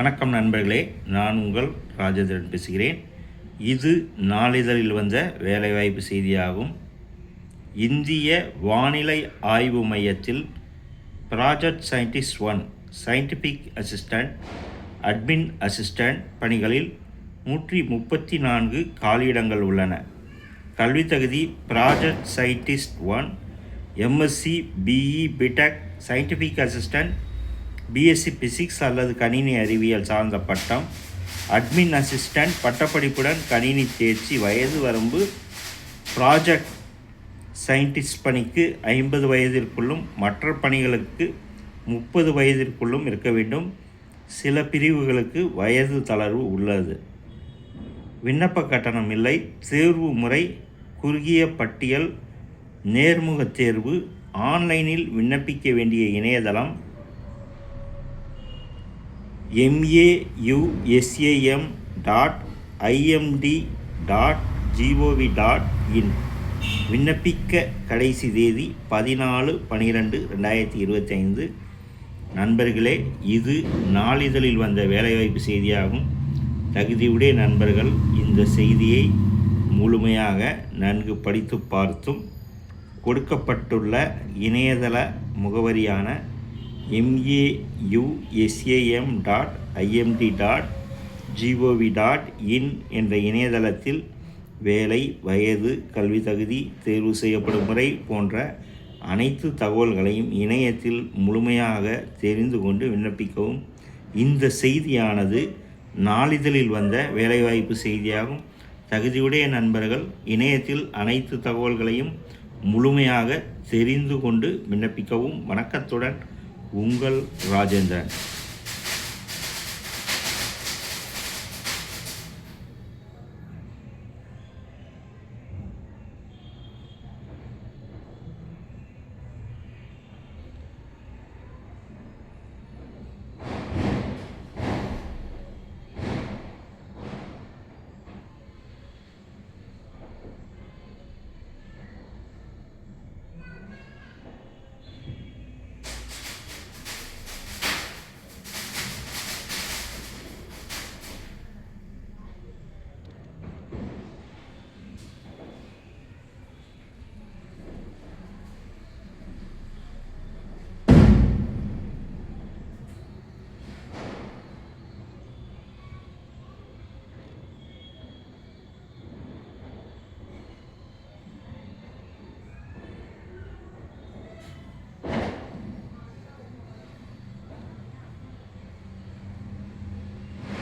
வணக்கம் நண்பர்களே நான் உங்கள் ராஜேந்திரன் பேசுகிறேன். இது நாளிதழில் வந்த வேலைவாய்ப்பு செய்தியாகும். இந்திய வானிலை ஆய்வு மையத்தில் project scientist one scientific assistant admin assistant பணிகளில் நூற்றி முப்பத்தி நான்கு காலியிடங்கள் உள்ளன. கல்வி தகுதி project scientist one MSc BE BTech scientific assistant BSc physics அல்லது கணினி அறிவியல் சார்ந்த பட்டம். அட்மின் அசிஸ்டண்ட் பட்டப்படிப்புடன் கணினி தேர்ச்சி வயது வரம்பு ப்ராஜெக்ட் சயின்டிஸ்ட் பணிக்கு ஐம்பது வயதிற்குள்ளும் மற்ற பணிகளுக்கு முப்பது வயதிற்குள்ளும் இருக்க வேண்டும். சில பிரிவுகளுக்கு வயது தளர்வு உள்ளது. விண்ணப்ப கட்டணம் இல்லை. தேர்வு முறை குறுகிய பட்டியல் நேர்முக தேர்வு ஆன்லைனில் விண்ணப்பிக்க வேண்டிய இணையதளம் MAUSAM dot IMD dot GOV dot in விண்ணப்பிக்க கடைசி தேதி பதினாலு பனிரெண்டு ரெண்டாயிரத்தி இருபத்தி ஐந்து நண்பர்களே இது நாளிதழில் வந்த வேலைவாய்ப்பு செய்தியாகும். தகுதியுடைய நண்பர்கள் இந்த செய்தியை முழுமையாக நன்கு படித்து பார்த்தும் கொடுக்கப்பட்டுள்ள இணையதள முகவரியான MAUSAM dot IMD dot GOV dot in என்ற இணையதளத்தில் வேலை வயது கல்வி தகுதி தேர்வு செய்யப்படும் முறை போன்ற அனைத்து தகவல்களையும் இணையத்தில் முழுமையாக தெரிந்து கொண்டு விண்ணப்பிக்கவும். இந்த செய்தியானது நாளிதழில் வந்த வேலைவாய்ப்பு செய்தியாகும். தகுதியுடைய நண்பர்கள் இணையத்தில் அனைத்து தகவல்களையும் முழுமையாக தெரிந்து கொண்டு விண்ணப்பிக்கவும். வணக்கத்துடன் உங்கள் ராஜேந்திரன்.